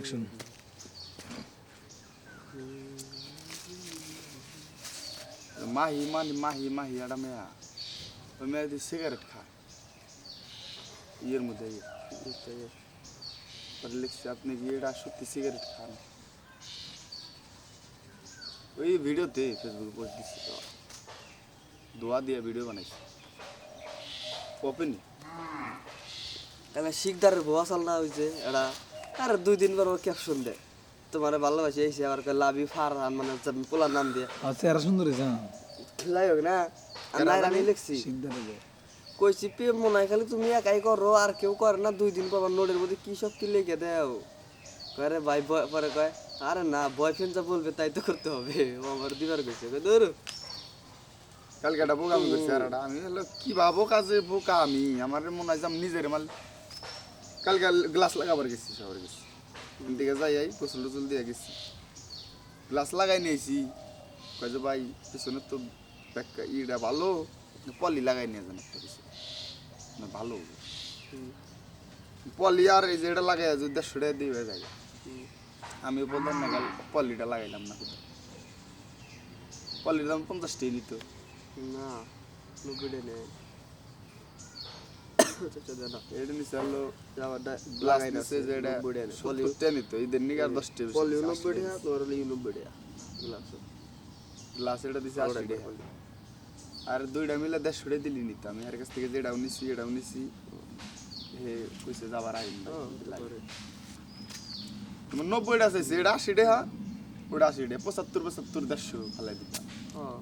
Action Mahi মানে মাহি মাহি একটা মেয়া ওই মেয়া যদি সিগারেট খায় ইয়ের মধ্যে। পরে লিখছে আপনি কি এটা সত্যি সিগারেট খান ওই ভিডিওতে ফেসবুকে পোস্ট দিচ্ছি তো দোয়া দিয়ে ভিডিও বানাইছি ওপেন তাহলে শিকদারের আসাল না হয়েছে এটা আর দুই দিন পর ক্যাপশন দেয়। তোমার ভালোবাসি এসে আবার কয় লাভ ইউ ফার মানে পোলার নাম দিয়ে। আর চেহারা সুন্দর হয়েছে হ্যাঁ। হোক না নাই আমি লিখছি কইছি প্রেম মনে হয় খালি তুমি একাই করো আর কেউ করে না। দুই দিন পর নোটের মধ্যে কি সব কি লিখে দেও? কয় রে ভাই পরে কয় আরে না বয়ফ্রেন্ড যা বলবে তাই তো করতে হবে। আমার দিবার কইছে দূর কালকে একটা বোকা আমি করছি আর আমি হলো কি ভাবো কাজে বোকা আমি? আমার মনে হয় নিজের মাল কালকে গ্লাস লাগাবার গেছি শহরে গেছি। ওখান থেকে যাই আই, গোসল টোসল দিয়ে গেছি। গ্লাস লাগাই নিয়েছি। কয় ভাই, পিছনে তো ইটা ভালো। পলি লাগাই নিয়ে যান একটা কিছু। না, ভালো। পলি আর এই যে এটা লাগাই যদি দেড়শো টাকা দিয়ে হয়ে যায়। আমি বললাম, না কাল পলিটা লাগাইলাম না পলির দাম পঞ্চাশ টাকা নিত। না নুবিডে নেই দে না এটা নিচে হলো যাওয়াটা গ্লাস লাগাই নিচে যে এটা নুবিডে নেই সত্তর টাকা নিত এদের নিকে আর দশ টাকা পলি নুবিডে তোমার হলো নুবিডে এটা আর দুইটা মিলে দেড়শো টাকা দিলি আমি আর কাছ থেকে যেটাও নিছি এটাও নিছি হে কইছে যাবার আইন তোমার নব্বইটা চাইছে এটা আশি টাকা ওটা আশি টাকা পঁচাত্তর পঁচাত্তর, দেড়শো, ফালাই দিতাম। হ্যাঁ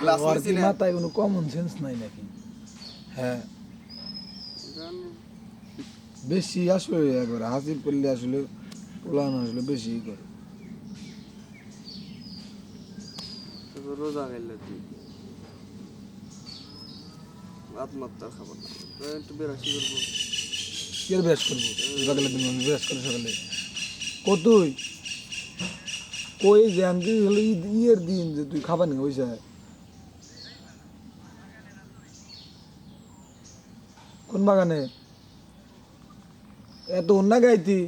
গ্লাস আর নিছি কি মাথায় কোনো কমন সেন্স নাই নাকি? হ্যাঁ। বেশি আসলে একবার হাসিল করলে আসলে পোলানো আসলে বেশি ই করে। রোজা খাইলে তুই আত্মহত্যার খাবার একটু বেরাসি করব। কে ব্যাস করব? সকালে দিন আমি ব্যাস করে সকালে। কতই কই যে আমি ইয়ের দিন যে তুই খাবার নি ওই যায় কোন বাগানে? এত অন্য গাইতি।